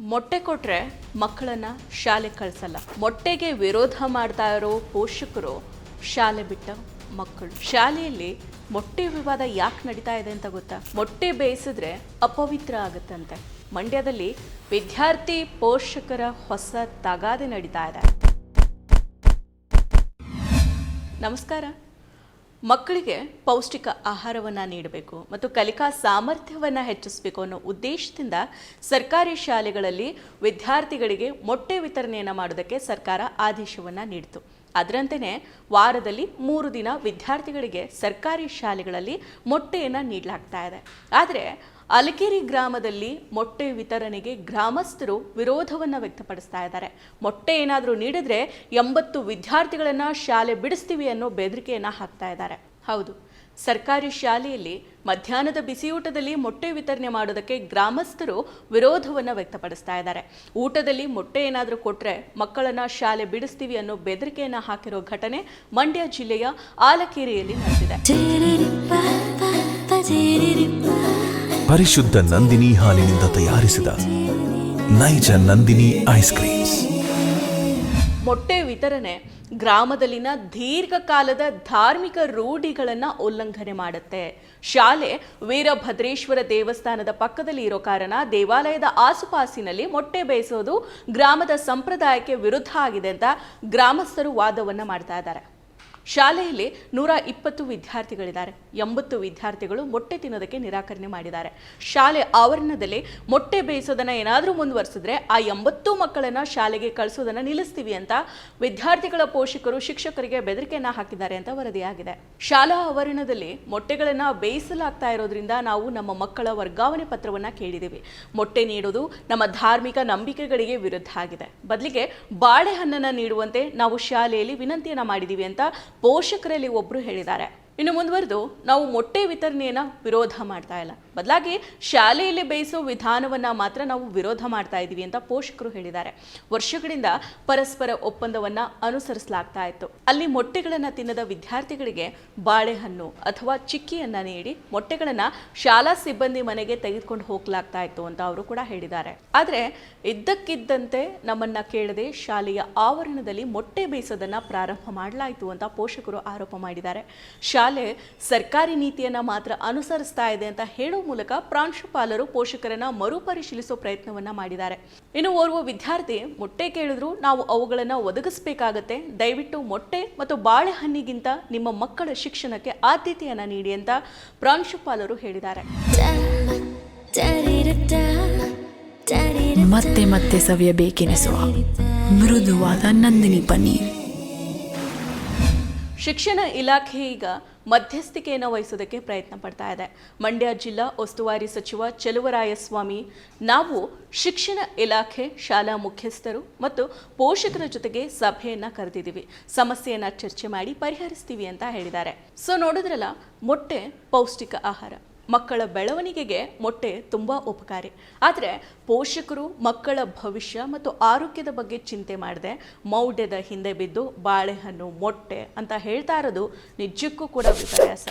ಮೊಟ್ಟೆ ಕೊಟ್ರೆ ಮಕ್ಕಳನ್ನ ಶಾಲೆ ಕಳ್ಸಲ್ಲ. ಮೊಟ್ಟೆಗೆ ವಿರೋಧ ಮಾಡ್ತಾ ಇರೋ ಪೋಷಕರು ಶಾಲೆ ಬಿಟ್ಟ ಮಕ್ಕಳು. ಶಾಲೆಯಲ್ಲಿ ಮೊಟ್ಟೆ ವಿವಾದ ಯಾಕೆ ನಡೀತಾ ಇದೆ ಅಂತ ಗೊತ್ತಾ? ಮೊಟ್ಟೆ ಬೇಯಿಸಿದ್ರೆ ಅಪವಿತ್ರ ಆಗುತ್ತಂತೆ. ಮಂಡ್ಯದಲ್ಲಿ ವಿದ್ಯಾರ್ಥಿ ಪೋಷಕರ ಹೊಸ ತಗಾದೆ ನಡೀತಾ ಇದೆ. ನಮಸ್ಕಾರ. ಮಕ್ಕಳಿಗೆ ಪೌಷ್ಟಿಕ ಆಹಾರವನ್ನು ನೀಡಬೇಕು ಮತ್ತು ಕಲಿಕಾ ಸಾಮರ್ಥ್ಯವನ್ನು ಹೆಚ್ಚಿಸಬೇಕು ಅನ್ನೋ ಉದ್ದೇಶದಿಂದ ಸರ್ಕಾರಿ ಶಾಲೆಗಳಲ್ಲಿ ವಿದ್ಯಾರ್ಥಿಗಳಿಗೆ ಮೊಟ್ಟೆ ವಿತರಣೆಯನ್ನು ಮಾಡೋದಕ್ಕೆ ಸರ್ಕಾರ ಆದೇಶವನ್ನು ನೀಡಿತು. ಅದರಂತೆಯೇ ವಾರದಲ್ಲಿ ಮೂರು ದಿನ ವಿದ್ಯಾರ್ಥಿಗಳಿಗೆ ಸರ್ಕಾರಿ ಶಾಲೆಗಳಲ್ಲಿ ಮೊಟ್ಟೆಯನ್ನು ನೀಡಲಾಗ್ತಾ ಇದೆ. ಆದರೆ ಅಲಕೇರಿ ಗ್ರಾಮದಲ್ಲಿ ಮೊಟ್ಟೆ ವಿತರಣೆಗೆ ಗ್ರಾಮಸ್ಥರು ವಿರೋಧವನ್ನು ವ್ಯಕ್ತಪಡಿಸ್ತಾ ಇದ್ದಾರೆ. ಮೊಟ್ಟೆ ಏನಾದರೂ ನೀಡಿದ್ರೆ ಎಂಬತ್ತು ವಿದ್ಯಾರ್ಥಿಗಳನ್ನು ಶಾಲೆ ಬಿಡಿಸ್ತೀವಿ ಅನ್ನೋ ಬೆದರಿಕೆಯನ್ನ ಹಾಕ್ತಾ ಇದ್ದಾರೆ. ಹೌದು, ಸರ್ಕಾರಿ ಶಾಲೆಯಲ್ಲಿ ಮಧ್ಯಾಹ್ನದ ಬಿಸಿಯೂಟದಲ್ಲಿ ಮೊಟ್ಟೆ ವಿತರಣೆ ಮಾಡೋದಕ್ಕೆ ಗ್ರಾಮಸ್ಥರು ವಿರೋಧವನ್ನು ವ್ಯಕ್ತಪಡಿಸ್ತಾ ಇದ್ದಾರೆ. ಊಟದಲ್ಲಿ ಮೊಟ್ಟೆ ಏನಾದರೂ ಕೊಟ್ಟರೆ ಮಕ್ಕಳನ್ನು ಶಾಲೆ ಬಿಡಿಸ್ತೀವಿ ಅನ್ನೋ ಬೆದರಿಕೆಯನ್ನು ಹಾಕಿರೋ ಘಟನೆ ಮಂಡ್ಯ ಜಿಲ್ಲೆಯ ಆಲಕೇರಿಯಲ್ಲಿ ನಡೆದಿದೆ. ಪರಿಶುದ್ಧ ನಂದಿನಿ ಹಾಲಿನಿಂದ ತಯಾರಿಸಿದ ನೈಜ ನಂದಿನಿ ಐಸ್ ಕ್ರೀಮ್ಸ್ ಮೊಟ್ಟೆ ವಿತರಣೆ ಗ್ರಾಮದಲ್ಲಿನ ದೀರ್ಘಕಾಲದ ಧಾರ್ಮಿಕ ರೂಢಿಗಳನ್ನು ಉಲ್ಲಂಘನೆ ಮಾಡುತ್ತೆ. ಶಾಲೆ ವೀರಭದ್ರೇಶ್ವರ ದೇವಸ್ಥಾನದ ಪಕ್ಕದಲ್ಲಿ ಇರೋ ಕಾರಣ ದೇವಾಲಯದ ಆಸುಪಾಸಿನಲ್ಲಿ ಮೊಟ್ಟೆ ಬೇಯಿಸೋದು ಗ್ರಾಮದ ಸಂಪ್ರದಾಯಕ್ಕೆ ವಿರುದ್ಧ ಆಗಿದೆ ಅಂತ ಗ್ರಾಮಸ್ಥರು ವಾದವನ್ನು ಮಾಡ್ತಾ ಇದ್ದಾರೆ. ಶಾಲೆಯಲ್ಲಿ ನೂರ ಇಪ್ಪತ್ತು ವಿದ್ಯಾರ್ಥಿಗಳಿದ್ದಾರೆ. ಎಂಬತ್ತು ವಿದ್ಯಾರ್ಥಿಗಳು ಮೊಟ್ಟೆ ತಿನ್ನೋದಕ್ಕೆ ನಿರಾಕರಣೆ ಮಾಡಿದ್ದಾರೆ. ಶಾಲೆ ಆವರಣದಲ್ಲಿ ಮೊಟ್ಟೆ ಬೇಯಿಸೋದನ್ನ ಏನಾದರೂ ಮುಂದುವರಿಸಿದ್ರೆ ಆ ಎಂಬತ್ತು ಮಕ್ಕಳನ್ನ ಶಾಲೆಗೆ ಕಳಿಸೋದನ್ನ ನಿಲ್ಲಿಸ್ತೀವಿ ಅಂತ ವಿದ್ಯಾರ್ಥಿಗಳ ಪೋಷಕರು, ಶಿಕ್ಷಕರಿಗೆ ಬೆದರಿಕೆಯನ್ನ ಹಾಕಿದ್ದಾರೆ ಅಂತ ವರದಿಯಾಗಿದೆ. ಶಾಲಾ ಆವರಣದಲ್ಲಿ ಮೊಟ್ಟೆಗಳನ್ನ ಬೇಯಿಸಲಾಗ್ತಾ ಇರೋದ್ರಿಂದ ನಾವು ನಮ್ಮ ಮಕ್ಕಳ ವರ್ಗಾವಣೆ ಪತ್ರವನ್ನ ಕೇಳಿದ್ದೀವಿ ಮೊಟ್ಟೆ ನೀಡೋದು ನಮ್ಮ ಧಾರ್ಮಿಕ ನಂಬಿಕೆಗಳಿಗೆ ವಿರುದ್ಧ ಆಗಿದೆ. ಬದಲಿಗೆ ಬಾಳೆಹಣ್ಣನ್ನ ನೀಡುವಂತೆ ನಾವು ಶಾಲೆಯಲ್ಲಿ ವಿನಂತಿಯನ್ನ ಮಾಡಿದ್ದೀವಿ ಅಂತ ಪೋಷಕರಲ್ಲಿ ಒಬ್ಬರು ಹೇಳಿದ್ದಾರೆ. ಇನ್ನು ಮುಂದುವರೆದು ನಾವು ಮೊಟ್ಟೆ ವಿತರಣೆಯನ್ನು ವಿರೋಧ ಮಾಡ್ತಾ ಇಲ್ಲ. ಬದಲಾಗಿ ಶಾಲೆಯಲ್ಲಿ ಬೇಯಿಸೋ ವಿಧಾನವನ್ನ ಮಾತ್ರ ನಾವು ವಿರೋಧ ಮಾಡ್ತಾ ಇದ್ದೀವಿ ಅಂತ ಪೋಷಕರು ಹೇಳಿದ್ದಾರೆ. ವರ್ಷಗಳಿಂದ ಪರಸ್ಪರ ಒಪ್ಪಂದವನ್ನ ಅನುಸರಿಸಲಾಗ್ತಾ ಇತ್ತು. ಅಲ್ಲಿ ಮೊಟ್ಟೆಗಳನ್ನು ತಿನ್ನದ ವಿದ್ಯಾರ್ಥಿಗಳಿಗೆ ಬಾಳೆಹಣ್ಣು ಅಥವಾ ಚಿಕ್ಕಿಯನ್ನು ನೀಡಿ ಮೊಟ್ಟೆಗಳನ್ನು ಶಾಲಾ ಸಿಬ್ಬಂದಿ ಮನೆಗೆ ತೆಗೆದುಕೊಂಡು ಹೋಗ್ಲಾಗ್ತಾ ಇತ್ತು ಅಂತ ಅವರು ಕೂಡ ಹೇಳಿದ್ದಾರೆ. ಆದ್ರೆ ಇದ್ದಕ್ಕಿದ್ದಂತೆ ನಮ್ಮನ್ನ ಕೇಳದೆ ಶಾಲೆಯ ಆವರಣದಲ್ಲಿ ಮೊಟ್ಟೆ ಬೇಯಿಸೋದನ್ನ ಪ್ರಾರಂಭ ಮಾಡಲಾಯಿತು ಅಂತ ಪೋಷಕರು ಆರೋಪ ಮಾಡಿದ್ದಾರೆ. ಶಾಲೆ ಸರ್ಕಾರಿ ನೀತಿಯನ್ನ ಮಾತ್ರ ಅನುಸರಿಸ್ತಾ ಇದೆ ಅಂತ ಹೇಳೋ ಮೂಲಕ ಪ್ರಾಂಶುಪಾಲರು ಪೋಷಕರನ್ನ ಮರುಪರಿಶೀಲಿಸೋ ಪ್ರಯತ್ನವನ್ನ ಮಾಡಿದ್ದಾರೆ. ಇನ್ನು ಓರ್ವ ವಿದ್ಯಾರ್ಥಿ ಮೊಟ್ಟೆ ಕೇಳಿದ್ರು ನಾವು ಅವುಗಳನ್ನ ಒದಗಿಸಬೇಕಾಗತ್ತೆ. ದಯವಿಟ್ಟು ಮೊಟ್ಟೆ ಮತ್ತು ಬಾಳೆಹಣ್ಣಿಗಿಂತ ನಿಮ್ಮ ಮಕ್ಕಳ ಶಿಕ್ಷಣಕ್ಕೆ ಆದ್ಯತೆಯನ್ನ ನೀಡಿ ಅಂತ ಪ್ರಾಂಶುಪಾಲರು ಹೇಳಿದ್ದಾರೆ. ಮತ್ತೆ ಮತ್ತೆ ಸವಿಯಬೇಕೆನಿಸುವ ಮೃದುವಾದ ನಂದಿನಿ ಪನ್ನೀರ್. ಶಿಕ್ಷಣ ಇಲಾಖೆ ಈಗ ಮಧ್ಯಸ್ಥಿಕೆಯನ್ನು ವಹಿಸೋದಕ್ಕೆ ಪ್ರಯತ್ನ ಪಡ್ತಾ ಇದೆ. ಮಂಡ್ಯ ಜಿಲ್ಲಾ ಉಸ್ತುವಾರಿ ಸಚಿವ ಚೆಲುವರಾಯಸ್ವಾಮಿ, ನಾವು ಶಿಕ್ಷಣ ಇಲಾಖೆ ಶಾಲಾ ಮುಖ್ಯಸ್ಥರು ಮತ್ತು ಪೋಷಕರ ಜೊತೆಗೆ ಸಭೆಯನ್ನು ಕರೆದಿದ್ದೀವಿ. ಸಮಸ್ಯೆಯನ್ನು ಚರ್ಚೆ ಮಾಡಿ ಪರಿಹರಿಸ್ತೀವಿ ಅಂತ ಹೇಳಿದ್ದಾರೆ. ಸೊ ನೋಡಿದ್ರಲ್ಲ, ಮೊಟ್ಟೆ ಪೌಷ್ಟಿಕ ಆಹಾರ. ಮಕ್ಕಳ ಬೆಳವಣಿಗೆಗೆ ಮೊಟ್ಟೆ ತುಂಬ ಉಪಕಾರಿ. ಆದರೆ ಪೋಷಕರು ಮಕ್ಕಳ ಭವಿಷ್ಯ ಮತ್ತು ಆರೋಗ್ಯದ ಬಗ್ಗೆ ಚಿಂತೆ ಮಾಡದೆ. ಮೌಢ್ಯದ ಹಿಂದೆ ಬಿದ್ದು ಬಾಳೆಹಣ್ಣು ಮೊಟ್ಟೆ ಅಂತ ಹೇಳ್ತಾ ಇರೋದು ನಿಜಕ್ಕೂ ಕೂಡ ವಿಪರ್ಯಾಸ